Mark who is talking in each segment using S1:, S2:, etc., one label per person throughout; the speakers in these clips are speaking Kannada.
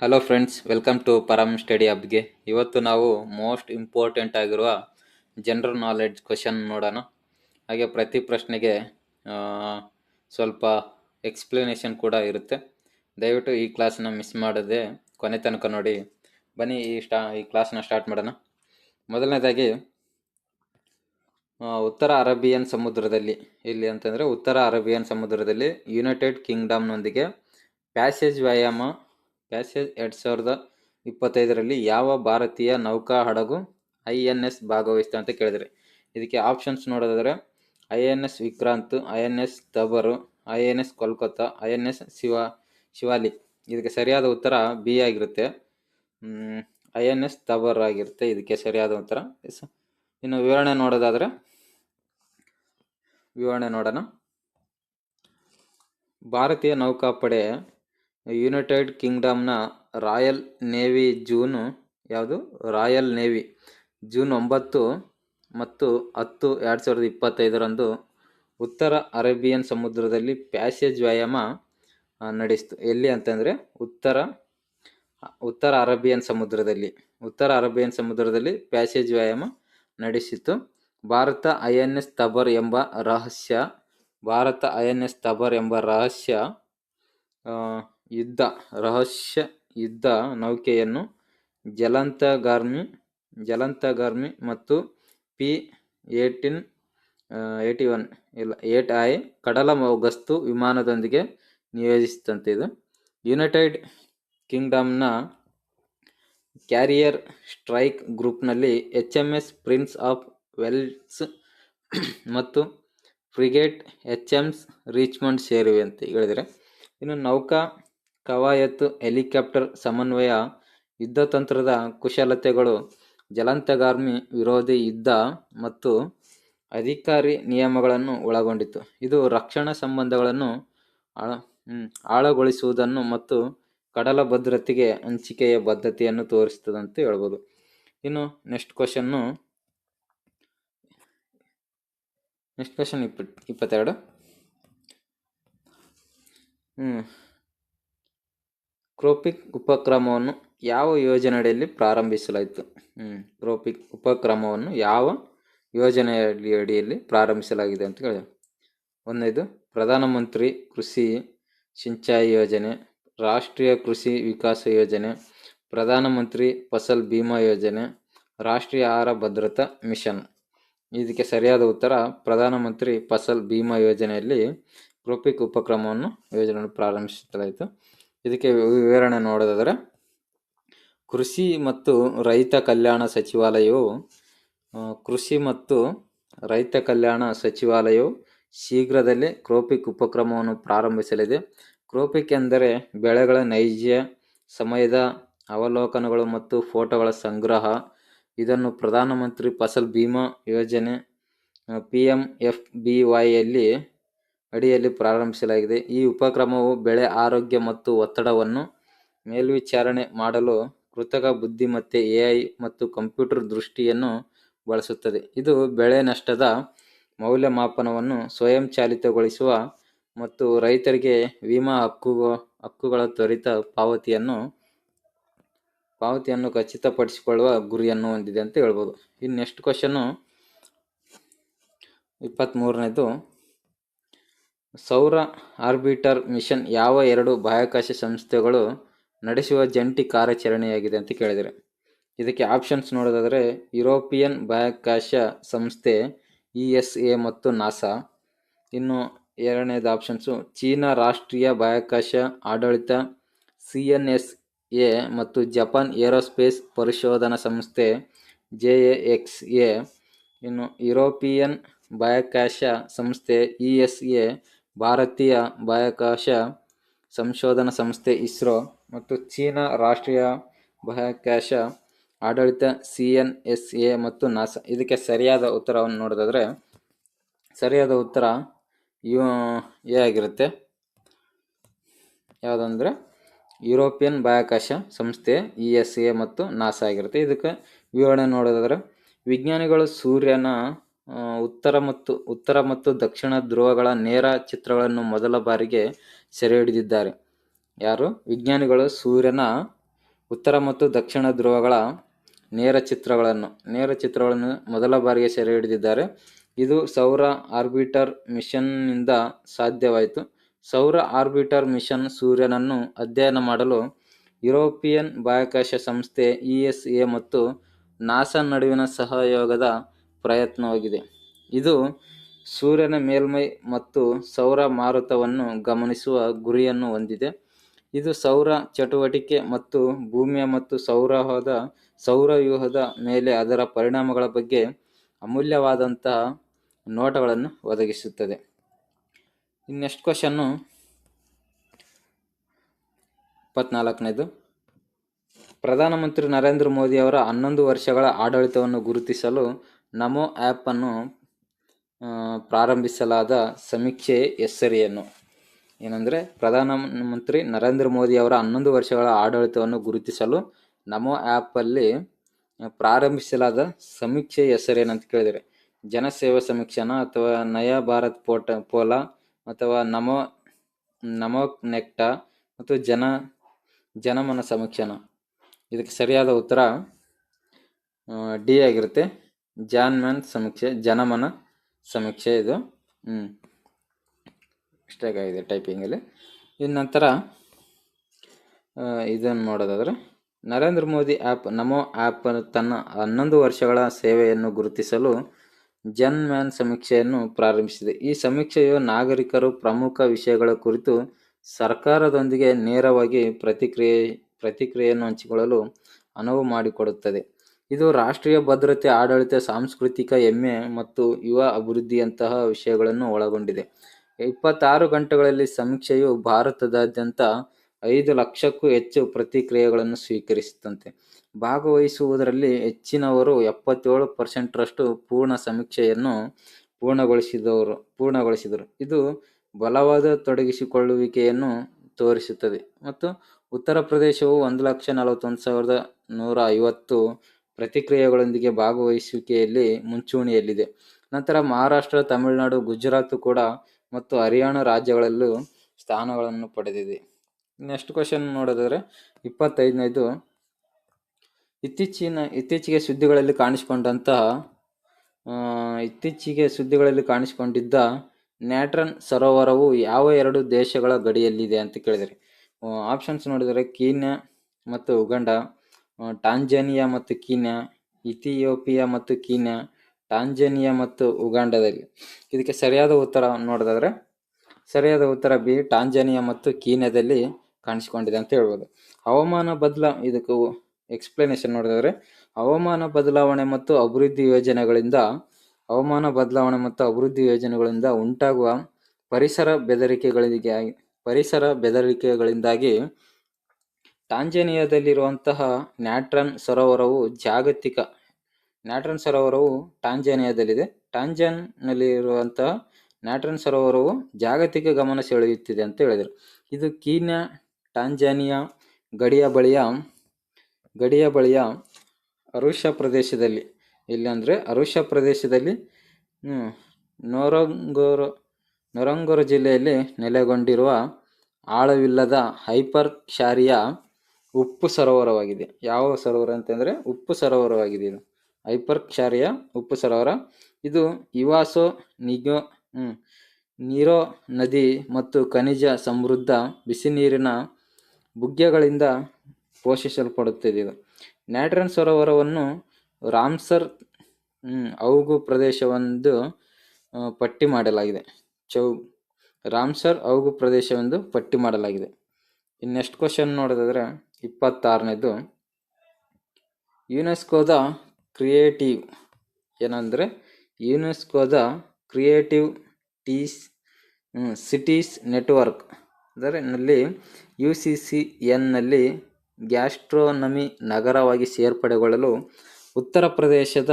S1: Hello friends welcome to Param study ಹಬ್ಗೆ ಇವತ್ತು ನಾವು ಮೋಸ್ಟ್ ಇಂಪಾರ್ಟೆಂಟ್ ಆಗಿರುವ ಜನರಲ್ ನಾಲೆಡ್ಜ್ ಕ್ವಶನ್ ನೋಡೋಣ. ಹಾಗೆ ಪ್ರತಿ ಪ್ರಶ್ನೆಗೆ ಸ್ವಲ್ಪ ಎಕ್ಸ್ಪ್ಲನೇಷನ್ ಕೂಡ ಇರುತ್ತೆ. ದಯವಿಟ್ಟು ಈ ಕ್ಲಾಸನ್ನ ಮಿಸ್ ಮಾಡದೆ ಕೊನೆ ತನಕ ನೋಡಿ. ಬನ್ನಿ ಈ ಸ್ಟಾ ಈ ಕ್ಲಾಸನ್ನ ಸ್ಟಾರ್ಟ್ ಮಾಡೋಣ. ಮೊದಲನೇದಾಗಿ ಉತ್ತರ ಅರೇಬಿಯನ್ ಸಮುದ್ರದಲ್ಲಿ. ಇಲ್ಲಿ ಅಂತಂದರೆ ಉತ್ತರ ಅರೇಬಿಯನ್ ಸಮುದ್ರದಲ್ಲಿ ಯುನೈಟೆಡ್ ಕಿಂಗ್ಡಮ್ನೊಂದಿಗೆ ಪ್ಯಾಸೇಜ್ ವ್ಯಾಯಾಮ ಪ್ಯಾಸೇಜ್ ಎರಡು ಸಾವಿರದ ಇಪ್ಪತ್ತೈದರಲ್ಲಿ ಯಾವ ಭಾರತೀಯ ನೌಕಾ ಹಡಗು ಐ ಎನ್ ಎಸ್ ಭಾಗವಹಿಸ್ತಾ ಅಂತ ಕೇಳಿದರೆ. ಇದಕ್ಕೆ ಆಪ್ಷನ್ಸ್ ನೋಡೋದಾದರೆ I N S Vikrant, I N S Tabar I N S Kolkata, I N S Shiva, Shivalik. ಇದಕ್ಕೆ ಸರಿಯಾದ ಉತ್ತರ ಬಿ ಆಗಿರುತ್ತೆ. ಐ ಎನ್ ಎಸ್ ತಬರ್ ಆಗಿರುತ್ತೆ ಇದಕ್ಕೆ ಸರಿಯಾದ ಉತ್ತರ. ಇನ್ನು ವಿವರಣೆ ನೋಡೋದಾದರೆ, ವಿವರಣೆ ನೋಡೋಣ. ಭಾರತೀಯ ನೌಕಾಪಡೆ ಯುನೈಟೆಡ್ ಕಿಂಗ್ಡಮ್ನ ರಾಯಲ್ ನೇವಿ ಜೂನು ಯಾವುದು? Royal navy. ಜೂನ್ ಒಂಬತ್ತು ಮತ್ತು ಹತ್ತು ಎರಡು ಸಾವಿರದ ಇಪ್ಪತ್ತೈದರಂದು ಉತ್ತರ ಅರೇಬಿಯನ್ ಸಮುದ್ರದಲ್ಲಿ ಪ್ಯಾಸೇಜ್ ವ್ಯಾಯಾಮ ನಡೆಸಿತು. ಎಲ್ಲಿ ಅಂತಂದರೆ ಉತ್ತರ ಉತ್ತರ ಅರೇಬಿಯನ್ ಸಮುದ್ರದಲ್ಲಿ. ಉತ್ತರ ಅರೇಬಿಯನ್ ಸಮುದ್ರದಲ್ಲಿ ಪ್ಯಾಸೇಜ್ ವ್ಯಾಯಾಮ ನಡೆಸಿತು ಭಾರತ ಐ ಎನ್ ಎಸ್ ತಬರ್ ಎಂಬ ರಹಸ್ಯ, ಭಾರತ ಐ ಎನ್ ಎಸ್ ತಬರ್ ಎಂಬ ರಹಸ್ಯ ಯುದ್ಧ, ರಹಸ್ಯ ಯುದ್ಧ ನೌಕೆಯನ್ನು ಜಲಂತಗಾರ್ಮಿ ಜಲಂತಗಾರ್ಮಿ ಮತ್ತು ಪಿ ಏಟಿನ್ ಏಟಿ ಒನ್, ಇಲ್ಲ ಏಟ್ ಐ ಕಡಲ ಗಸ್ತು ವಿಮಾನದೊಂದಿಗೆ ನಿಯೋಜಿಸಿತಂತೆ ಇದು. ಯುನೈಟೆಡ್ ಕಿಂಗ್ಡಮ್ನ carrier strike ಗ್ರೂಪ್ನಲ್ಲಿ H M S Prince of Wales ಮತ್ತು frigate H M S Richmond ಸೇರಿವೆ ಅಂತ ಹೇಳಿದರೆ ಇನ್ನು ನೌಕಾ ಕವಾಯತು ಹೆಲಿಕಾಪ್ಟರ್ ಸಮನ್ವಯ, ಯುದ್ಧತಂತ್ರದ ಕುಶಲತೆಗಳು ಜಲಂತಗಾರ್ಮಿ ವಿರೋಧಿ ಯುದ್ಧ ಮತ್ತು ಅಧಿಕಾರಿ ನಿಯಮಗಳನ್ನು ಒಳಗೊಂಡಿತ್ತು. ಇದು ರಕ್ಷಣಾ ಸಂಬಂಧಗಳನ್ನು ಆಳ ಆಳಗೊಳಿಸುವುದನ್ನು ಮತ್ತು ಕಡಲ ಭದ್ರತೆಗೆ ಹಂಚಿಕೆಯ ಬದ್ಧತೆಯನ್ನು ತೋರಿಸ್ತದಂತ ಹೇಳ್ಬೋದು. ಇನ್ನು ನೆಕ್ಸ್ಟ್ ಕ್ವಶನ್ನು ನೆಕ್ಸ್ಟ್ ಕ್ವಶನ್ ಇಪ್ಪ ಇಪ್ಪತ್ತೆರಡು. ಹ್ಞೂ ಕ್ರೋಪಿಕ್ ಉಪಕ್ರಮವನ್ನು ಯಾವ ಯೋಜನೆಯಡಿಯಲ್ಲಿ ಪ್ರಾರಂಭಿಸಲಾಯಿತು? ಕ್ರೋಪಿಕ್ ಉಪಕ್ರಮವನ್ನು ಯಾವ ಯೋಜನೆಯಲ್ಲಿ ಅಡಿಯಲ್ಲಿ ಪ್ರಾರಂಭಿಸಲಾಗಿದೆ ಅಂತ ಕೇಳಿದೆ. ಒಂದನೇದು, ಪ್ರಧಾನಮಂತ್ರಿ ಕೃಷಿ ಸಿಂಚಾಯಿ ಯೋಜನೆ, ರಾಷ್ಟ್ರೀಯ ಕೃಷಿ ವಿಕಾಸ ಯೋಜನೆ, ಪ್ರಧಾನಮಂತ್ರಿ ಫಸಲ್ ಭೀಮಾ ಯೋಜನೆ, ರಾಷ್ಟ್ರೀಯ ಆಹಾರ ಭದ್ರತಾ ಮಿಷನ್. ಇದಕ್ಕೆ ಸರಿಯಾದ ಉತ್ತರ ಪ್ರಧಾನಮಂತ್ರಿ ಫಸಲ್ ಭೀಮಾ ಯೋಜನೆಯಲ್ಲಿ ಕ್ರೋಪಿಕ್ ಉಪಕ್ರಮವನ್ನು ಯೋಜನೆಯನ್ನು ಪ್ರಾರಂಭಿಸಲಾಯಿತು. ಇದಕ್ಕೆ ವಿವರಣೆ ನೋಡೋದಾದರೆ ಕೃಷಿ ಮತ್ತು ರೈತ ಕಲ್ಯಾಣ ಸಚಿವಾಲಯವು ಕೃಷಿ ಮತ್ತು ರೈತ ಕಲ್ಯಾಣ ಸಚಿವಾಲಯವು ಶೀಘ್ರದಲ್ಲೇ ಕ್ರೋಪಿಕ್ ಉಪಕ್ರಮವನ್ನು ಪ್ರಾರಂಭಿಸಲಿದೆ. ಕ್ರೋಪಿಕ್ ಎಂದರೆ ಬೆಳೆಗಳ ನೈಜ ಸಮಯದ ಅವಲೋಕನಗಳು ಮತ್ತು ಫೋಟೋಗಳ ಸಂಗ್ರಹ. ಇದನ್ನು ಪ್ರಧಾನಮಂತ್ರಿ ಫಸಲ್ ಬಿಮಾ ಯೋಜನೆ ಪಿ ಎಂ ಎಫ್ ಬಿ ವೈಯಲ್ಲಿ ಅಡಿಯಲ್ಲಿ ಪ್ರಾರಂಭಿಸಲಾಗಿದೆ. ಈ ಉಪಕ್ರಮವು ಬೆಳೆ ಆರೋಗ್ಯ ಮತ್ತು ಒತ್ತಡವನ್ನು ಮೇಲ್ವಿಚಾರಣೆ ಮಾಡಲು ಕೃತಕ ಬುದ್ಧಿಮತ್ತೆ ಎಐ ಮತ್ತು ಕಂಪ್ಯೂಟರ್ ದೃಷ್ಟಿಯನ್ನು ಬಳಸುತ್ತದೆ. ಇದು ಬೆಳೆ ನಷ್ಟದ ಮೌಲ್ಯಮಾಪನವನ್ನು ಸ್ವಯಂಚಾಲಿತಗೊಳಿಸುವ ಮತ್ತು ರೈತರಿಗೆ ವಿಮಾ ಹಕ್ಕು ಹಕ್ಕುಗಳ ತ್ವರಿತ ಪಾವತಿಯನ್ನು ಪಾವತಿಯನ್ನು ಖಚಿತಪಡಿಸಿಕೊಳ್ಳುವ ಗುರಿಯನ್ನು ಹೊಂದಿದೆ ಅಂತ ಹೇಳ್ಬೋದು. ಇನ್ನು ನೆಕ್ಸ್ಟ್ ಕ್ವಶನ್ನು ಇಪ್ಪತ್ತ್ಮೂರನೇದು ಸೌರ ಆರ್ಬಿಟರ್ ಮಿಷನ್ ಯಾವ ಎರಡು ಬಾಹ್ಯಾಕಾಶ ಸಂಸ್ಥೆಗಳು ನಡೆಸುವ ಜಂಟಿ ಕಾರ್ಯಾಚರಣೆಯಾಗಿದೆ ಅಂತ ಕೇಳಿದರೆ ಇದಕ್ಕೆ ಆಪ್ಷನ್ಸ್ ನೋಡೋದಾದರೆ, ಯುರೋಪಿಯನ್ ಬಾಹ್ಯಾಕಾಶ ಸಂಸ್ಥೆ, ಇ ಎಸ್ ಎ ಮತ್ತು ನಾಸಾ. ಇನ್ನು ಎರಡನೇದು ಆಪ್ಷನ್ಸು ಚೀನಾ ರಾಷ್ಟ್ರೀಯ ಬಾಹ್ಯಾಕಾಶ ಆಡಳಿತ, ಸಿ ಎನ್ ಎಸ್ ಎ ಮತ್ತು ಜಪಾನ್ ಏರೋಸ್ಪೇಸ್ ಪರಿಶೋಧನಾ ಸಂಸ್ಥೆ, ಜೆ ಎ ಎಕ್ಸ್ ಎ. ಇನ್ನು ಯುರೋಪಿಯನ್ ಬಾಹ್ಯಾಕಾಶ ಸಂಸ್ಥೆ, ಇ ಎಸ್ ಎ ಭಾರತೀಯ ಬಾಹ್ಯಾಕಾಶ ಸಂಶೋಧನಾ ಸಂಸ್ಥೆ ಇಸ್ರೋ ಮತ್ತು ಚೀನಾ ರಾಷ್ಟ್ರೀಯ ಬಾಹ್ಯಾಕಾಶ ಆಡಳಿತ ಸಿ ಎನ್ ಎಸ್ ಎ ಮತ್ತು ನಾಸಾ. ಇದಕ್ಕೆ ಸರಿಯಾದ ಉತ್ತರವನ್ನು ನೋಡೋದಾದರೆ, ಸರಿಯಾದ ಉತ್ತರ ಯು ಎ ಆಗಿರುತ್ತೆ. ಯಾವುದಂದರೆ, ಯುರೋಪಿಯನ್ ಬಾಹ್ಯಾಕಾಶ ಸಂಸ್ಥೆ ಇ ಎಸ್ ಎ ಮತ್ತು ನಾಸಾ ಆಗಿರುತ್ತೆ. ಇದಕ್ಕೆ ವಿವರಣೆ ನೋಡೋದಾದರೆ, ವಿಜ್ಞಾನಿಗಳು ಸೂರ್ಯನ ಉತ್ತರ ಮತ್ತು ಉತ್ತರ ಮತ್ತು ದಕ್ಷಿಣ ಧ್ರುವಗಳ ನೇರ ಚಿತ್ರಗಳನ್ನು ಮೊದಲ ಬಾರಿಗೆ ಸೆರೆ ಹಿಡಿದಿದ್ದಾರೆ. ಯಾರು? ವಿಜ್ಞಾನಿಗಳು ಸೂರ್ಯನ ಉತ್ತರ ಮತ್ತು ದಕ್ಷಿಣ ಧ್ರುವಗಳ ನೇರ ಚಿತ್ರಗಳನ್ನು ನೇರ ಚಿತ್ರಗಳನ್ನು ಮೊದಲ ಬಾರಿಗೆ ಸೆರೆ ಹಿಡಿದಿದ್ದಾರೆ. ಇದು ಸೌರ ಆರ್ಬಿಟರ್ ಮಿಷನ್ನಿಂದ ಸಾಧ್ಯವಾಯಿತು. ಸೌರ ಆರ್ಬಿಟರ್ ಮಿಷನ್ ಸೂರ್ಯನನ್ನು ಅಧ್ಯಯನ ಮಾಡಲು ಯುರೋಪಿಯನ್ ಬಾಹ್ಯಾಕಾಶ ಸಂಸ್ಥೆ ಇ ಎಸ್ ಎ ಮತ್ತು ನಾಸಾ ನಡುವಿನ ಸಹಯೋಗದ ಪ್ರಯತ್ನವಾಗಿದೆ. ಇದು ಸೂರ್ಯನ ಮೇಲ್ಮೈ ಮತ್ತು ಸೌರ ಮಾರುತವನ್ನು ಗಮನಿಸುವ ಗುರಿಯನ್ನು ಹೊಂದಿದೆ. ಇದು ಸೌರ ಚಟುವಟಿಕೆ ಮತ್ತು ಭೂಮಿಯ ಮತ್ತು ಸೌರವ್ಯೂಹದ ಸೌರವ್ಯೂಹದ ಮೇಲೆ ಅದರ ಪರಿಣಾಮಗಳ ಬಗ್ಗೆ ಅಮೂಲ್ಯವಾದಂತಹ ನೋಟಗಳನ್ನು ಒದಗಿಸುತ್ತದೆ. Next question? ಇಪ್ಪತ್ನಾಲ್ಕನೇದು. ಪ್ರಧಾನಮಂತ್ರಿ ನರೇಂದ್ರ ಮೋದಿ ಅವರ ಹನ್ನೊಂದು ವರ್ಷಗಳ ಆಡಳಿತವನ್ನು ಗುರುತಿಸಲು ನಮೋ ಆ್ಯಪನ್ನು ಪ್ರಾರಂಭಿಸಲಾದ ಸಮೀಕ್ಷೆ ಹೆಸರೇನು ಏನಂದರೆ, ಪ್ರಧಾನಮಂತ್ರಿ ನರೇಂದ್ರ ಮೋದಿ ಅವರ ಹನ್ನೊಂದು ವರ್ಷಗಳ ಆಡಳಿತವನ್ನು ಗುರುತಿಸಲು ನಮೋ ಆ್ಯಪಲ್ಲಿ ಪ್ರಾರಂಭಿಸಲಾದ ಸಮೀಕ್ಷೆ ಹೆಸರೇನಂತ ಕೇಳಿದರೆ ಜನಸೇವಾ ಸಮೀಕ್ಷೆನ ಅಥವಾ ನಯ ಭಾರತ್ ಪೋಟ ಪೋಲ ಅಥವಾ ನಮೋ ನಮೋ ನೆಕ್ಟ ಮತ್ತು ಜನ, ಜನಮನ ಸಮೀಕ್ಷೆನ. ಇದಕ್ಕೆ ಸರಿಯಾದ ಉತ್ತರ ಡಿ ಆಗಿರುತ್ತೆ. ಜಾನ್ ಮ್ಯಾನ್ ಸಮೀಕ್ಷೆ, ಜನಮನ ಸಮೀಕ್ಷೆ ಇದು. ಹ್ಞೂ ಆಗಿದೆ ಟೈಪಿಂಗಲ್ಲಿ ಇನ್ನು ನಂತರ ಇದನ್ನು ನೋಡೋದಾದರೆ ನರೇಂದ್ರ ಮೋದಿ ಆ್ಯಪ್ ನಮೋ ಆ್ಯಪ್ ತನ್ನ ಹನ್ನೊಂದು ವರ್ಷಗಳ ಸೇವೆಯನ್ನು ಗುರುತಿಸಲು ಜನ್ ಮ್ಯಾನ್ ಸಮೀಕ್ಷೆಯನ್ನು ಪ್ರಾರಂಭಿಸಿದೆ. ಈ ಸಮೀಕ್ಷೆಯು ನಾಗರಿಕರು ಪ್ರಮುಖ ವಿಷಯಗಳ ಕುರಿತು ಸರ್ಕಾರದೊಂದಿಗೆ ನೇರವಾಗಿ ಪ್ರತಿಕ್ರಿಯೆ, ಪ್ರತಿಕ್ರಿಯೆಯನ್ನು ಹಂಚಿಕೊಳ್ಳಲು ಅನುವು ಮಾಡಿಕೊಡುತ್ತದೆ. ಇದು ರಾಷ್ಟ್ರೀಯ ಭದ್ರತೆ, ಆಡಳಿತ, ಸಾಂಸ್ಕೃತಿಕ ಹೆಮ್ಮೆ ಮತ್ತು ಯುವ ಅಭಿವೃದ್ಧಿಯಂತಹ ವಿಷಯಗಳನ್ನು ಒಳಗೊಂಡಿದೆ. ಇಪ್ಪತ್ತಾರು ಗಂಟೆಗಳಲ್ಲಿ ಸಮೀಕ್ಷೆಯು ಭಾರತದಾದ್ಯಂತ ಐದು ಲಕ್ಷಕ್ಕೂ ಹೆಚ್ಚು ಪ್ರತಿಕ್ರಿಯೆಗಳನ್ನು ಸ್ವೀಕರಿಸಿತಂತೆ ಭಾಗವಹಿಸುವುದರಲ್ಲಿ ಹೆಚ್ಚಿನವರು ಎಪ್ಪತ್ತೇಳು ಪರ್ಸೆಂಟ್ರಷ್ಟು ಪೂರ್ಣ ಸಮೀಕ್ಷೆಯನ್ನು ಪೂರ್ಣಗೊಳಿಸಿದವರು, ಪೂರ್ಣಗೊಳಿಸಿದರು. ಇದು ಬಲವಾದ ತೊಡಗಿಸಿಕೊಳ್ಳುವಿಕೆಯನ್ನು ತೋರಿಸುತ್ತದೆ. ಮತ್ತು ಉತ್ತರ ಪ್ರದೇಶವು ಒಂದು ಲಕ್ಷ ನಲವತ್ತೊಂದು ಸಾವಿರದ ನೂರ ಐವತ್ತು ಪ್ರತಿಕ್ರಿಯೆಗಳೊಂದಿಗೆ ಭಾಗವಹಿಸುವಿಕೆಯಲ್ಲಿ ಮುಂಚೂಣಿಯಲ್ಲಿದೆ. ನಂತರ ಮಹಾರಾಷ್ಟ್ರ, ತಮಿಳುನಾಡು, ಗುಜರಾತ್ ಕೂಡ ಮತ್ತು ಹರಿಯಾಣ ರಾಜ್ಯಗಳಲ್ಲೂ ಸ್ಥಾನಗಳನ್ನು ಪಡೆದಿದೆ. ನೆಕ್ಸ್ಟ್ ಕ್ವಶನ್ ನೋಡೋದಾದರೆ ಇಪ್ಪತ್ತೈದನೇದು. ಇತ್ತೀಚಿನ, ಇತ್ತೀಚೆಗೆ ಸುದ್ದಿಗಳಲ್ಲಿ ಕಾಣಿಸಿಕೊಂಡಂತಹ ಇತ್ತೀಚೆಗೆ ಸುದ್ದಿಗಳಲ್ಲಿ ಕಾಣಿಸಿಕೊಂಡಿದ್ದ ನ್ಯಾಟ್ರನ್ ಸರೋವರವು ಯಾವ ಎರಡು ದೇಶಗಳ ಗಡಿಯಲ್ಲಿದೆ ಅಂತ ಕೇಳಿದರೆ ಆಪ್ಷನ್ಸ್ ನೋಡಿದರೆ ಕೀನ್ಯಾ ಮತ್ತು ಉಗಂಡ. ಟಾಂಜಾನಿಯಾ ಮತ್ತು ಕೀನ್ಯಾ, ಇಥಿಯೋಪಿಯಾ ಮತ್ತು ಕೀನ್ಯಾ, ಟಾಂಜಾನಿಯಾ ಮತ್ತು ಉಗಾಂಡದಲ್ಲಿ. ಇದಕ್ಕೆ ಸರಿಯಾದ ಉತ್ತರ ನೋಡೋದಾದ್ರೆ, ಸರಿಯಾದ ಉತ್ತರ ಬಿ, ಟಾಂಜಾನಿಯಾ ಮತ್ತು ಕೀನ್ಯಾದಲ್ಲಿ ಕಾಣಿಸಿಕೊಂಡಿದೆ ಅಂತ ಹೇಳ್ಬೋದು. ಹವಾಮಾನ ಬದಲ, ಇದಕ್ಕೆ ಎಕ್ಸ್ಪ್ಲನೇಷನ್ ನೋಡಿದ್ರೆ ಹವಾಮಾನ ಬದಲಾವಣೆ ಮತ್ತು ಅಭಿವೃದ್ಧಿ ಯೋಜನೆಗಳಿಂದ, ಹವಾಮಾನ ಬದಲಾವಣೆ ಮತ್ತು ಅಭಿವೃದ್ಧಿ ಯೋಜನೆಗಳಿಂದ ಉಂಟಾಗುವ ಪರಿಸರ ಬೆದರಿಕೆಗಳಿಗೆ ಪರಿಸರ ಬೆದರಿಕೆಗಳಿಂದಾಗಿ ಟಾಂಜಾನಿಯಾದಲ್ಲಿರುವಂತಹ ನ್ಯಾಟ್ರನ್ ಸರೋವರವು ಜಾಗತಿಕ, ನ್ಯಾಟ್ರನ್ ಸರೋವರವು ಟಾಂಜಾನಿಯಾದಲ್ಲಿದೆ. ಟಾಂಜಾನ್ನಲ್ಲಿರುವಂತಹ ನ್ಯಾಟ್ರನ್ ಸರೋವರವು ಜಾಗತಿಕ ಗಮನ ಸೆಳೆಯುತ್ತಿದೆ ಅಂತ ಹೇಳಿದರು. ಇದು ಕೀನ್ಯಾ, ಟಾಂಜಾನಿಯಾ, ಗಡಿಯ ಬಳಿಯ ಗಡಿಯ ಬಳಿಯ ಅರುಷ ಪ್ರದೇಶದಲ್ಲಿ ಇಲ್ಲಾಂದರೆ ಅರುಷ ಪ್ರದೇಶದಲ್ಲಿ ನೋರಂಗೋರ, ನೊರಂಗೋರ ಜಿಲ್ಲೆಯಲ್ಲಿ ನೆಲೆಗೊಂಡಿರುವ ಆಳವಿಲ್ಲದ ಹೈಪರ್ ಕ್ಷಾರಿಯ ಉಪ್ಪು ಸರೋವರವಾಗಿದೆ. ಯಾವ ಸರೋವರ ಅಂತಂದರೆ ಉಪ್ಪು ಸರೋವರವಾಗಿದೆ ಇದು. ಹೈಪರ್ ಕ್ಷಾರಿಯ ಉಪ್ಪು ಸರೋವರ. ಇದು ಇವಾಸೋ ನಿಗೋ ನೀರೋ ನದಿ ಮತ್ತು ಖನಿಜ ಸಮೃದ್ಧ ಬಿಸಿ ನೀರಿನ ಬುಗ್ಗೆಗಳಿಂದ ಪೋಷಿಸಲ್ಪಡುತ್ತಿದೆ ಇದು. ನ್ಯಾಟ್ರನ್ ಸರೋವರವನ್ನು ರಾಮ್ಸರ್ ಅವುಗು ಪ್ರದೇಶವೆಂದು ಪಟ್ಟಿ ಮಾಡಲಾಗಿದೆ. ಚೌ, ರಾಮ್ಸರ್ ಔಗು ಪ್ರದೇಶವೆಂದು ಪಟ್ಟಿ ಮಾಡಲಾಗಿದೆ. ಇನ್ನೆಷ್ಟು ಕ್ವಶನ್ ನೋಡೋದಾದ್ರೆ ಇಪ್ಪತ್ತಾರನೇದು. ಯುನೆಸ್ಕೋದ ಕ್ರಿಯೇಟಿವ್ ಏನಂದರೆ ಯುನೆಸ್ಕೋದ ಕ್ರಿಯೇಟಿವ್ ಟೀಸ್ ಸಿಟೀಸ್ ನೆಟ್ವರ್ಕ್. ಅಂದರೆ ನಲ್ಲಿ ಯು ಸಿ ಸಿ ಎನ್ನಲ್ಲಿ ಗ್ಯಾಸ್ಟ್ರೋನಮಿ ನಗರವಾಗಿ ಸೇರ್ಪಡೆಗೊಳ್ಳಲು ಉತ್ತರ ಪ್ರದೇಶದ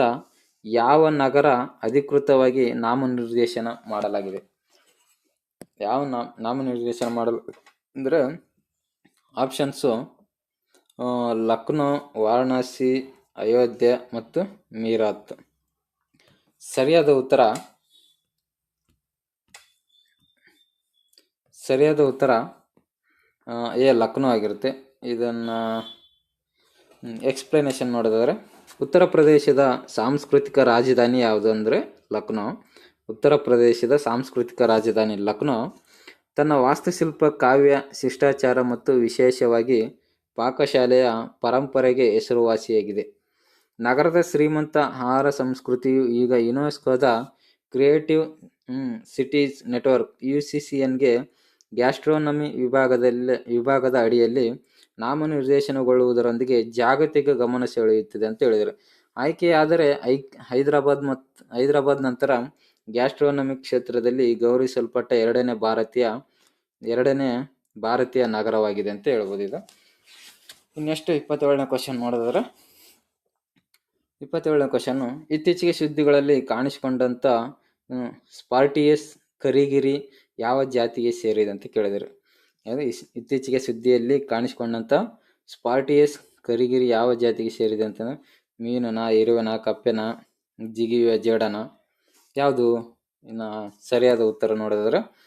S1: ಯಾವ ನಗರ ಅಧಿಕೃತವಾಗಿ ನಾಮನಿರ್ದೇಶನ ಮಾಡಲಾಗಿದೆ? ಯಾವ ನಾಮ ನಾಮನಿರ್ದೇಶನ ಮಾಡಲು, ಅಂದರೆ ಆಪ್ಷನ್ಸು ಲಕ್ನೋ, ವಾರಣಾಸಿ, ಅಯೋಧ್ಯೆ ಮತ್ತು ಮೀರಾತ್. ಸರಿಯಾದ ಉತ್ತರ ಸರಿಯಾದ ಉತ್ತರ ಎ, ಲಕ್ನೋ ಆಗಿರುತ್ತೆ. ಇದನ್ನು ಎಕ್ಸ್ಪ್ಲನೇಷನ್ ನೋಡೋದಾದ್ರೆ, ಉತ್ತರ ಪ್ರದೇಶದ ಸಾಂಸ್ಕೃತಿಕ ರಾಜಧಾನಿ ಯಾವುದು ಅಂದರೆ ಲಕ್ನೋ. ಉತ್ತರ ಪ್ರದೇಶದ ಸಾಂಸ್ಕೃತಿಕ ರಾಜಧಾನಿ ಲಕ್ನೋ. ತನ್ನ ವಾಸ್ತುಶಿಲ್ಪ, ಕಾವ್ಯ, ಶಿಷ್ಟಾಚಾರ ಮತ್ತು ವಿಶೇಷವಾಗಿ ಪಾಕಶಾಲೆಯ ಪರಂಪರೆಗೆ ಹೆಸರುವಾಸಿಯಾಗಿದೆ. ನಗರದ ಶ್ರೀಮಂತ ಆಹಾರ ಸಂಸ್ಕೃತಿಯು ಈಗ ಯುನೆಸ್ಕೋದ creative cities network U C C ಎನ್ಗೆ gastronomy ವಿಭಾಗದಲ್ಲಿ, ವಿಭಾಗದ ಅಡಿಯಲ್ಲಿ ನಾಮನಿರ್ದೇಶನಗೊಳ್ಳುವುದರೊಂದಿಗೆ ಜಾಗತಿಕ ಗಮನ ಸೆಳೆಯುತ್ತಿದೆ ಅಂತ ಹೇಳಿದರು. ಆಯ್ಕೆಯಾದರೆ ಐ, ಹೈದರಾಬಾದ್ ಮತ್ತು ಹೈದರಾಬಾದ್ ನಂತರ ಗ್ಯಾಸ್ಟ್ರೋನಮಿ ಕ್ಷೇತ್ರದಲ್ಲಿ ಗೌರವಿಸಲ್ಪಟ್ಟ ಎರಡನೇ ಭಾರತೀಯ ಎರಡನೇ ಭಾರತೀಯ ನಗರವಾಗಿದೆ ಅಂತ ಹೇಳ್ಬೋದು ಇದು ಇನ್ನೆಷ್ಟು ಇಪ್ಪತ್ತೇಳನೇ ಕ್ವಶನ್ ನೋಡಿದ್ರೆ, ಇಪ್ಪತ್ತೇಳನೇ ಕ್ವಶನ್ನು ಇತ್ತೀಚೆಗೆ ಸುದ್ದಿಗಳಲ್ಲಿ ಕಾಣಿಸಿಕೊಂಡಂಥ ಸ್ಪಾರ್ಟಿಯಸ್ ಕರಿಗಿರಿ ಯಾವ ಜಾತಿಗೆ ಸೇರಿದೆ ಅಂತ ಕೇಳಿದರು. ಇಸ್- ಇತ್ತೀಚೆಗೆ ಸುದ್ದಿಯಲ್ಲಿ ಕಾಣಿಸಿಕೊಂಡಂಥ ಸ್ಪಾರ್ಟಿಯಸ್ ಕರಿಗಿರಿ ಯಾವ ಜಾತಿಗೆ ಸೇರಿದೆ ಅಂತ ಮೀನನ ಇರುವನ ಕಪ್ಪೆನ, ಜಿಗಿಯುವ, ಜೇಡನ, ಯಾವುದು? ಇನ್ನು ಸರಿಯಾದ ಉತ್ತರ ನೋಡಿದ್ರೆ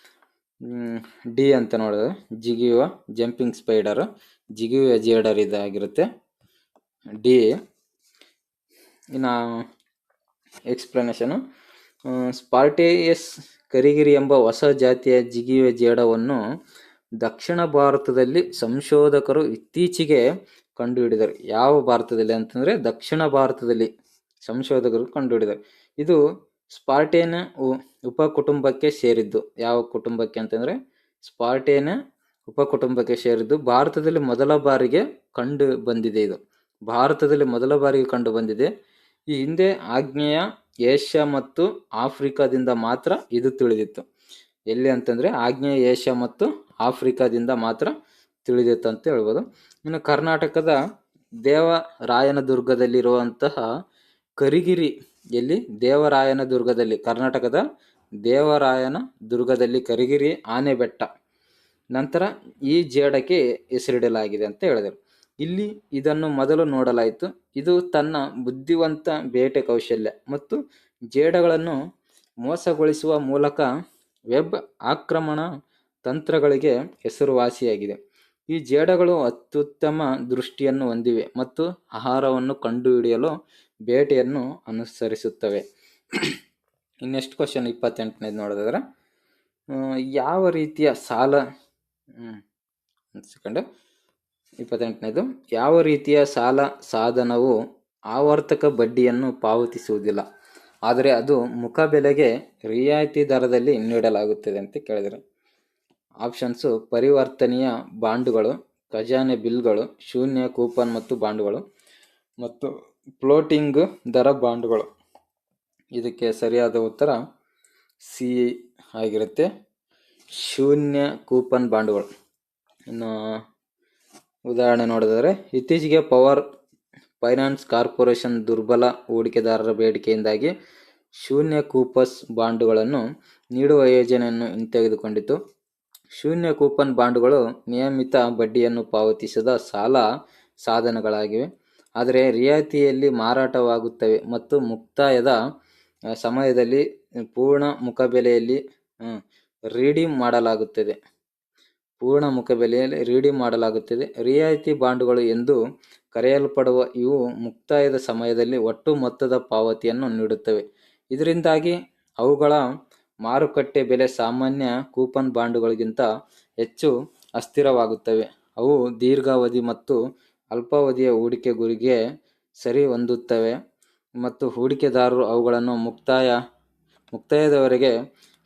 S1: ಡಿ ಅಂತ ನೋಡಿದ್ರೆ, ಜಿಗಿಯುವ, ಜಂಪಿಂಗ್ ಸ್ಪೈಡರ್ ಜಿಗಿಯುವ ಜೇಡರ್ ಇದಾಗಿರುತ್ತೆ ಡಿ ಇನ್ನು ಎಕ್ಸ್ಪ್ಲನೇಷನು. ಸ್ಪಾರ್ಟೇಯಸ್ ಕರಿಗಿರಿ ಎಂಬ ಹೊಸ ಜಾತಿಯ ಜಿಗಿಯುವ ಜೇಡವನ್ನು ದಕ್ಷಿಣ ಭಾರತದಲ್ಲಿ ಸಂಶೋಧಕರು ಇತ್ತೀಚೆಗೆ ಕಂಡುಹಿಡಿದರು. ಯಾವ ಭಾರತದಲ್ಲಿ ಅಂತಂದರೆ ದಕ್ಷಿಣ ಭಾರತದಲ್ಲಿ ಸಂಶೋಧಕರು ಕಂಡುಹಿಡಿದರು. ಇದು ಸ್ಪಾರ್ಟೇನ ಉ- ಉಪಕುಟುಂಬಕ್ಕೆ ಸೇರಿದ್ದು. ಯಾವ ಕುಟುಂಬಕ್ಕೆ ಅಂತಂದರೆ ಸ್ಪಾರ್ಟೇನ ಉಪಕುಟುಂಬಕ್ಕೆ ಸೇರಿದ್ದು ಭಾರತದಲ್ಲಿ ಮೊದಲ ಬಾರಿಗೆ ಕಂಡು ಬಂದಿದೆ ಇದು. ಭಾರತದಲ್ಲಿ ಮೊದಲ ಬಾರಿಗೆ ಕಂಡು ಬಂದಿದೆ. ಈ ಹಿಂದೆ ಆಗ್ನೇಯ, ಏಷ್ಯಾ ಮತ್ತು ಆಫ್ರಿಕಾದಿಂದ ಮಾತ್ರ ಇದು ತಿಳಿದಿತ್ತು. ಎಲ್ಲಿ ಅಂತಂದರೆ ಆಗ್ನೇಯ, ಏಷ್ಯಾ ಮತ್ತು ಆಫ್ರಿಕಾದಿಂದ ಮಾತ್ರ ತಿಳಿದಿತ್ತು ಅಂತ ಹೇಳ್ಬೋದು. ಇನ್ನು ಕರ್ನಾಟಕದ ದೇವರಾಯನದುರ್ಗದಲ್ಲಿರುವಂತಹ ಕರಿಗಿರಿ, ಎಲ್ಲಿ ದೇವರಾಯನ ದುರ್ಗದಲ್ಲಿ ಕರ್ನಾಟಕದ ದೇವರಾಯನ ದುರ್ಗದಲ್ಲಿ ಕರಿಗಿರಿ ಆನೆ ಬೆಟ್ಟ ನಂತರ ಈ ಜೇಡಕ್ಕೆ ಹೆಸರಿಡಲಾಗಿದೆ ಅಂತ ಹೇಳಿದರು. ಇಲ್ಲಿ ಇದನ್ನು ಮೊದಲು ನೋಡಲಾಯಿತು. ಇದು ತನ್ನ ಬುದ್ಧಿವಂತ ಬೇಟೆ ಕೌಶಲ್ಯ ಮತ್ತು ಜೇಡಗಳನ್ನು ಮೋಸಗೊಳಿಸುವ ಮೂಲಕ ವೆಬ್ ಆಕ್ರಮಣ ತಂತ್ರಗಳಿಗೆ ಹೆಸರುವಾಸಿಯಾಗಿದೆ. ಈ ಜೇಡಗಳು ಅತ್ಯುತ್ತಮ ದೃಷ್ಟಿಯನ್ನು ಹೊಂದಿವೆ ಮತ್ತು ಆಹಾರವನ್ನು ಕಂಡುಹಿಡಿಯಲು ಬೇಟೆಯನ್ನು ಅನುಸರಿಸುತ್ತವೆ. ಇನ್ನೆಷ್ಟು ಕ್ವಶನ್ ಇಪ್ಪತ್ತೆಂಟನೇದು ನೋಡೋದಾದ್ರೆ ಯಾವ ರೀತಿಯ ಸಾಲ ಒಂದು ಸೆಕೆಂಡ್ ಇಪ್ಪತ್ತೆಂಟನೇದು, ಯಾವ ರೀತಿಯ ಸಾಲ ಸಾಧನವು ಆವರ್ತಕ ಬಡ್ಡಿಯನ್ನು ಪಾವತಿಸುವುದಿಲ್ಲ, ಆದರೆ ಅದು ಮುಖಬೆಲೆಗೆ ರಿಯಾಯಿತಿ ದರದಲ್ಲಿ ನೀಡಲಾಗುತ್ತದೆ ಅಂತ ಕೇಳಿದರು. ಆಪ್ಷನ್ಸು ಪರಿವರ್ತನೀಯ ಬಾಂಡುಗಳು, ಖಜಾನೆ ಬಿಲ್ಗಳು, ಶೂನ್ಯ ಕೂಪನ್ ಮತ್ತು ಬಾಂಡುಗಳು, ಮತ್ತು ಫ್ಲೋಟಿಂಗ್ ದರ ಬಾಂಡುಗಳು. ಇದಕ್ಕೆ ಸರಿಯಾದ ಉತ್ತರ ಸಿ ಆಗಿರುತ್ತೆ. ಶೂನ್ಯ ಕೂಪನ್ ಬಾಂಡುಗಳು. ಇನ್ನು ಉದಾಹರಣೆ ನೋಡಿದರೆ ಇತ್ತೀಚೆಗೆ ಪವರ್ ಫೈನಾನ್ಸ್ ಕಾರ್ಪೊರೇಷನ್ ದುರ್ಬಲ ಹೂಡಿಕೆದಾರರ ಬೇಡಿಕೆಯಿಂದಾಗಿ ಶೂನ್ಯ ಕೂಪಸ್ ಬಾಂಡುಗಳನ್ನು ನೀಡುವ ಯೋಜನೆಯನ್ನು ಹಿಂತೆಗೆದುಕೊಂಡಿತು ಶೂನ್ಯ ಕೂಪನ್ ಬಾಂಡುಗಳು ನಿಯಮಿತ ಬಡ್ಡಿಯನ್ನು ಪಾವತಿಸದ ಸಾಲ ಸಾಧನಗಳಾಗಿವೆ. ಆದರೆ ರಿಯಾಯಿತಿಯಲ್ಲಿ ಮಾರಾಟವಾಗುತ್ತವೆ ಮತ್ತು ಮುಕ್ತಾಯದ ಸಮಯದಲ್ಲಿ ಪೂರ್ಣ ಮುಖಬೆಲೆಯಲ್ಲಿ ರೀಡೀಮ್ ಮಾಡಲಾಗುತ್ತದೆ. ಪೂರ್ಣ ಮುಖ ಬೆಲೆಯಲ್ಲಿ ರೀಡೀಮ್ ಮಾಡಲಾಗುತ್ತದೆ. ರಿಯಾಯಿತಿ ಬಾಂಡುಗಳು ಎಂದು ಕರೆಯಲ್ಪಡುವ ಇವು ಮುಕ್ತಾಯದ ಸಮಯದಲ್ಲಿ ಒಟ್ಟು ಮೊತ್ತದ ಪಾವತಿಯನ್ನು ನೀಡುತ್ತವೆ. ಇದರಿಂದಾಗಿ ಅವುಗಳ ಮಾರುಕಟ್ಟೆ ಬೆಲೆ ಸಾಮಾನ್ಯ ಕೂಪನ್ ಬಾಂಡುಗಳಿಗಿಂತ ಹೆಚ್ಚು ಅಸ್ಥಿರವಾಗುತ್ತವೆ. ಅವು ದೀರ್ಘಾವಧಿ ಮತ್ತು ಅಲ್ಪಾವಧಿಯ ಹೂಡಿಕೆ ಗುರಿಗೆ ಸರಿ ಹೊಂದುತ್ತವೆ ಮತ್ತು ಹೂಡಿಕೆದಾರರು ಅವುಗಳನ್ನು ಮುಕ್ತಾಯ, ಮುಕ್ತಾಯದವರೆಗೆ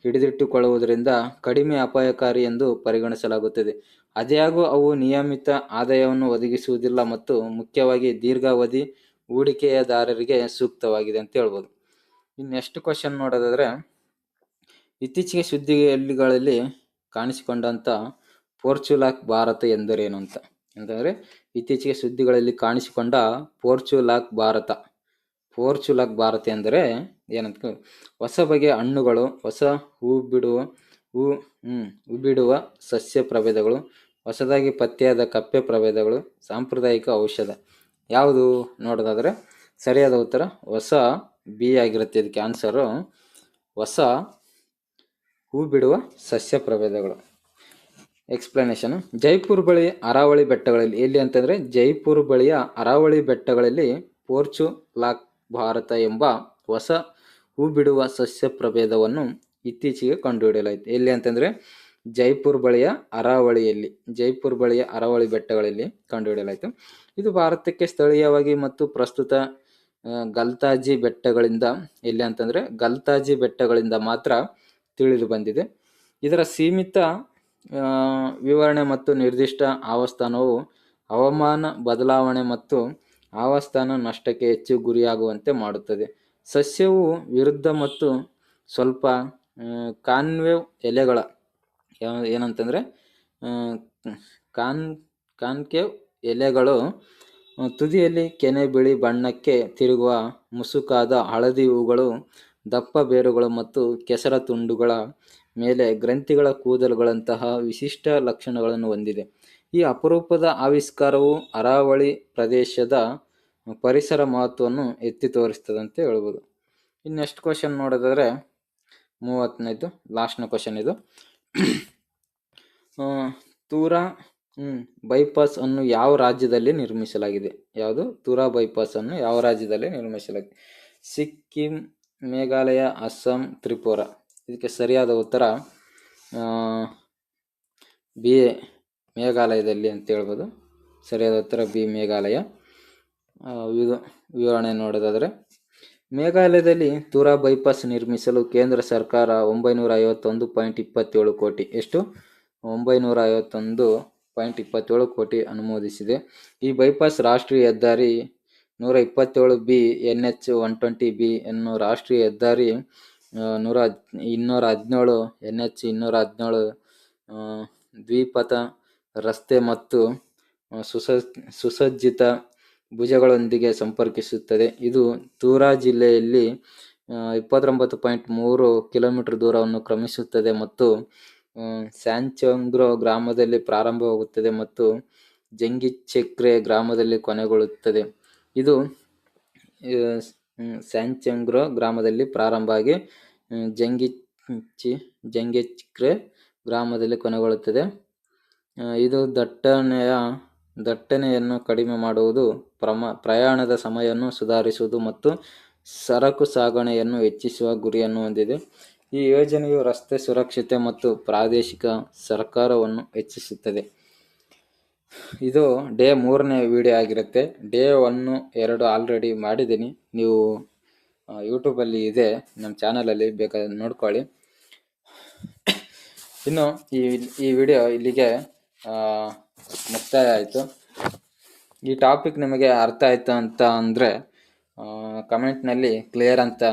S1: ಹಿಡಿದಿಟ್ಟುಕೊಳ್ಳುವುದರಿಂದ ಕಡಿಮೆ ಅಪಾಯಕಾರಿ ಎಂದು ಪರಿಗಣಿಸಲಾಗುತ್ತದೆ. ಆದಾಗ್ಯೂ ಅವು ನಿಯಮಿತ ಆದಾಯವನ್ನು ಒದಗಿಸುವುದಿಲ್ಲ ಮತ್ತು ಮುಖ್ಯವಾಗಿ ದೀರ್ಘಾವಧಿ ಹೂಡಿಕೆಯದಾರರಿಗೆ ಸೂಕ್ತವಾಗಿದೆ ಅಂತ ಹೇಳ್ಬೋದು. ಇನ್ನು ನೆಕ್ಸ್ಟ್ ಕ್ವಶನ್ ನೋಡೋದಾದರೆ, ಇತ್ತೀಚೆಗೆ ಸುದ್ದಿಗಳಲ್ಲಿ ಕಾಣಿಸಿಕೊಂಡಂಥ ಪೋರ್ಚುಲಾಕ್ ಭಾರತ ಎಂದರೇನು ಅಂತ? ಅಂತಂದರೆ ಇತ್ತೀಚೆಗೆ ಸುದ್ದಿಗಳಲ್ಲಿ ಕಾಣಿಸಿಕೊಂಡ ಪೋರ್ಚುಲಾಕ್ ಭಾರತ. ಪೋರ್ಚುಲಾಕ್ ಭಾರತಿ ಅಂದರೆ ಏನಂತ ಹೊಸ ಬಗೆಯ ಹಣ್ಣುಗಳು, ಹೊಸ ಹೂ ಬಿಡುವ, ಹೂ ಹೂ ಬಿಡುವ ಸಸ್ಯ ಪ್ರಭೇದಗಳು, ಹೊಸದಾಗಿ ಪತ್ತೆಯಾದ ಕಪ್ಪೆ ಪ್ರಭೇದಗಳು, ಸಾಂಪ್ರದಾಯಿಕ ಔಷಧ. ಯಾವುದು ನೋಡೋದಾದರೆ ಸರಿಯಾದ ಉತ್ತರ ಹೊಸ ಬಿ ಆಗಿರುತ್ತೆ ಇದಕ್ಕೆ ಆನ್ಸರು ಹೊಸ ಹೂ ಬಿಡುವ ಸಸ್ಯ ಪ್ರಭೇದಗಳು. ಎಕ್ಸ್ಪ್ಲನೇಷನ್ ಜೈಪುರ್ ಬಳಿ ಅರಾವಳಿ ಬೆಟ್ಟಗಳಲ್ಲಿ ಎಲ್ಲಿ ಅಂತಂದರೆ ಜೈಪುರ್ ಬಳಿಯ ಅರಾವಳಿ ಬೆಟ್ಟಗಳಲ್ಲಿ ಪೋರ್ಚುಲಾಕ್ ಭಾರತ ಎಂಬ ಹೊಸ ಹೂ ಬಿಡುವ ಸಸ್ಯ ಪ್ರಭೇದವನ್ನು ಇತ್ತೀಚೆಗೆ ಕಂಡುಹಿಡಿಯಲಾಯಿತು. ಎಲ್ಲಿ ಅಂತಂದರೆ ಜೈಪುರ್ ಬಳಿಯ ಅರಾವಳಿಯಲ್ಲಿ, ಜೈಪುರ್ ಬಳಿಯ ಅರಾವಳಿ ಬೆಟ್ಟಗಳಲ್ಲಿ ಕಂಡುಹಿಡಿಯಲಾಯಿತು. ಇದು ಭಾರತಕ್ಕೆ ಸ್ಥಳೀಯವಾಗಿ ಮತ್ತು ಪ್ರಸ್ತುತ ಗಲ್ತಾಜಿ ಬೆಟ್ಟಗಳಿಂದ, ಎಲ್ಲಿ ಅಂತಂದರೆ ಗಲ್ತಾಜಿ ಬೆಟ್ಟಗಳಿಂದ ಮಾತ್ರ ತಿಳಿದು ಬಂದಿದೆ. ಇದರ ಸೀಮಿತ ವಿವರಣೆ ಮತ್ತು ನಿರ್ದಿಷ್ಟ ಆವಸ್ಥಾನವು ಹವಾಮಾನ ಬದಲಾವಣೆ ಮತ್ತು ಆವಸ್ಥಾನ ನಷ್ಟಕ್ಕೆ ಹೆಚ್ಚು ಗುರಿಯಾಗುವಂತೆ ಮಾಡುತ್ತದೆ. ಸಸ್ಯವು ವಿರುದ್ಧ ಮತ್ತು ಸ್ವಲ್ಪ ಕಾನ್ವೆವ್ ಎಲೆಗಳ ಏನಂತಂದರೆ ಕಾನ್, ಕಾನ್ಕೇವ್ ಎಲೆಗಳು ತುದಿಯಲ್ಲಿ ಕೆನೆ ಬಿಳಿ ಬಣ್ಣಕ್ಕೆ ತಿರುಗುವ ಮುಸುಕಾದ ಹಳದಿ ಹೂಗಳು, ದಪ್ಪ ಬೇರುಗಳು ಮತ್ತು ಕೆಸರ ತುಂಡುಗಳ ಮೇಲೆ ಗ್ರಂಥಿಗಳ ಕೂದಲುಗಳಂತಹ ವಿಶಿಷ್ಟ ಲಕ್ಷಣಗಳನ್ನು ಹೊಂದಿದೆ. ಈ ಅಪರೂಪದ ಆವಿಷ್ಕಾರವು ಅರಾವಳಿ ಪ್ರದೇಶದ ಪರಿಸರ ಮಹತ್ವವನ್ನು ಎತ್ತಿ ತೋರಿಸ್ತದೆ ಅಂತ ಹೇಳ್ಬೋದು. ಇನ್ನು ನೆಕ್ಸ್ಟ್ ಕ್ವಶನ್ ನೋಡೋದಾದ್ರೆ, ಮೂವತ್ತನೇದು ಲಾಸ್ಟ್ನ ಕ್ವಶನ್ ಇದು. ತೂರಾ ಬೈಪಾಸ್ ಅನ್ನು ಯಾವ ರಾಜ್ಯದಲ್ಲಿ ನಿರ್ಮಿಸಲಾಗಿದೆ? ಯಾವುದು? ತೂರಾ ಬೈಪಾಸ್ ಅನ್ನು ಯಾವ ರಾಜ್ಯದಲ್ಲಿ ನಿರ್ಮಿಸಲಾಗಿದೆ? ಸಿಕ್ಕಿಂ, ಮೇಘಾಲಯ, ಅಸ್ಸಾಂ, ತ್ರಿಪುರ. ಇದಕ್ಕೆ ಸರಿಯಾದ ಉತ್ತರ ಬಿ ಎ. ಮೇಘಾಲಯದಲ್ಲಿ ಅಂತ ಹೇಳ್ಬೋದು. ಸರಿಯಾದ ಉತ್ತರ ಬಿ, ಮೇಘಾಲಯ. ವಿವ ವಿವರಣೆ ನೋಡೋದಾದರೆ, ಮೇಘಾಲಯದಲ್ಲಿ ತುರಾ ಬೈಪಾಸ್ ನಿರ್ಮಿಸಲು ಕೇಂದ್ರ ಸರ್ಕಾರ ಒಂಬೈನೂರ ಐವತ್ತೊಂದು ಪಾಯಿಂಟ್ ಇಪ್ಪತ್ತೇಳು ಕೋಟಿ, ಎಷ್ಟು? ಒಂಬೈನೂರ ಐವತ್ತೊಂದು ಪಾಯಿಂಟ್ ಇಪ್ಪತ್ತೇಳು ಕೋಟಿ ಅನುಮೋದಿಸಿದೆ. ಈ ಬೈಪಾಸ್ ರಾಷ್ಟ್ರೀಯ ಹೆದ್ದಾರಿ ನೂರ ಇಪ್ಪತ್ತೇಳು B N H one twenty B ಎನ್ನು ರಾಷ್ಟ್ರೀಯ ಹೆದ್ದಾರಿ ನೂರ ಇನ್ನೂರ ಹದಿನೇಳು ಎನ್ ಎಚ್ ಇನ್ನೂರ ಹದಿನೇಳು ದ್ವಿಪಥ ರಸ್ತೆ ಮತ್ತು ಸುಸ ಸುಸಜ್ಜಿತ ಭುಜಗಳೊಂದಿಗೆ ಸಂಪರ್ಕಿಸುತ್ತದೆ. ಇದು ತೂರಾ ಜಿಲ್ಲೆಯಲ್ಲಿ ಇಪ್ಪತ್ತೊಂಬತ್ತು ಪಾಯಿಂಟ್ ಮೂರು ಕಿಲೋಮೀಟರ್ ದೂರವನ್ನು ಕ್ರಮಿಸುತ್ತದೆ ಮತ್ತು ಸ್ಯಾಂಚಂಗ್ರೋ ಗ್ರಾಮದಲ್ಲಿ ಪ್ರಾರಂಭವಾಗುತ್ತದೆ ಮತ್ತು ಜಂಗಿಚೆಕ್ರೆ ಗ್ರಾಮದಲ್ಲಿ ಕೊನೆಗೊಳ್ಳುತ್ತದೆ. ಇದು ಸ್ಯಾಂಚಂಗ್ರೋ ಗ್ರಾಮದಲ್ಲಿ ಪ್ರಾರಂಭ ಆಗಿ ಜಂಗಿ ಜಂಗಿಚ್ಕ್ರೆ ಗ್ರಾಮದಲ್ಲಿ ಕೊನೆಗೊಳ್ಳುತ್ತದೆ. ಇದು ದಟ್ಟಣೆಯ ದಟ್ಟಣೆಯನ್ನು ಕಡಿಮೆ ಮಾಡುವುದು ಪ್ರಮ, ಪ್ರಯಾಣದ ಸಮಯವನ್ನು ಸುಧಾರಿಸುವುದು ಮತ್ತು ಸರಕು ಸಾಗಣೆಯನ್ನು ಹೆಚ್ಚಿಸುವ ಗುರಿಯನ್ನು ಹೊಂದಿದೆ. ಈ ಯೋಜನೆಯು ರಸ್ತೆ ಸುರಕ್ಷತೆ ಮತ್ತು ಪ್ರಾದೇಶಿಕ ಸರ್ಕಾರವನ್ನು ಹೆಚ್ಚಿಸುತ್ತದೆ. ಇದು ಡೇ ಮೂರನೇ ವಿಡಿಯೋ ಆಗಿರುತ್ತೆ. ಡೇ ಒನ್ನು ಎರಡು ಆಲ್ರೆಡಿ ಮಾಡಿದ್ದೀನಿ. ನೀವು ಯೂಟ್ಯೂಬಲ್ಲಿ ಇದೆ. ನಮ್ಮ ಚಾನಲಲ್ಲಿ ಬೇಕಾದ ನೋಡ್ಕೊಳ್ಳಿ. ಇನ್ನು ಈ ಈ ವಿಡಿಯೋ ಇಲ್ಲಿಗೆ ಮುಕ್ತಾಯ ಆಯಿತು. ಈ ಟಾಪಿಕ್ ನಿಮಗೆ ಅರ್ಥ ಆಯಿತು ಅಂತ ಅಂದರೆ ಕಮೆಂಟ್ನಲ್ಲಿ ಕ್ಲಿಯರ್ ಅಂತ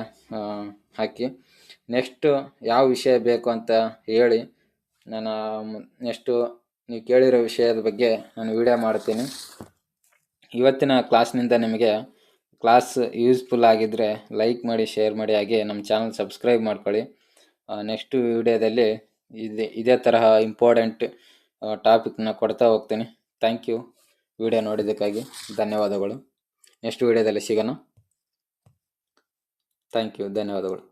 S1: ಹಾಕಿ. ನೆಕ್ಸ್ಟು ಯಾವ ವಿಷಯ ಬೇಕು ಅಂತ ಹೇಳಿ, ನಾನು ನೆಕ್ಸ್ಟು ನೀವು ಕೇಳಿರೋ ವಿಷಯದ ಬಗ್ಗೆ ನಾನು ವಿಡಿಯೋ ಮಾಡ್ತೀನಿ. ಇವತ್ತಿನ ಕ್ಲಾಸ್ನಿಂದ ನಿಮಗೆ ಕ್ಲಾಸ್ ಯೂಸ್ಫುಲ್ ಆಗಿದ್ದರೆ ಲೈಕ್ ಮಾಡಿ ಶೇರ್ ಮಾಡಿ, ಹಾಗೆ ನಮ್ಮ ಚಾನಲ್ ಸಬ್ಸ್ಕ್ರೈಬ್ ಮಾಡ್ಕೊಳ್ಳಿ. ನೆಕ್ಸ್ಟ್ ವಿಡಿಯೋದಲ್ಲಿ ಇದೇ ಇದೇ ತರಹ ಇಂಪಾರ್ಟೆಂಟ್ ಟಾಪಿಕ್ನ ಕೊಡ್ತಾ ಹೋಗ್ತೀನಿ. ಥ್ಯಾಂಕ್ ಯು ವಿಡಿಯೋ ನೋಡಿದ್ದಕ್ಕಾಗಿ ಧನ್ಯವಾದಗಳು. ನೆಕ್ಸ್ಟ್ ವಿಡಿಯೋದಲ್ಲಿ ಸಿಗೋಣ. ಥ್ಯಾಂಕ್ ಯು ಧನ್ಯವಾದಗಳು.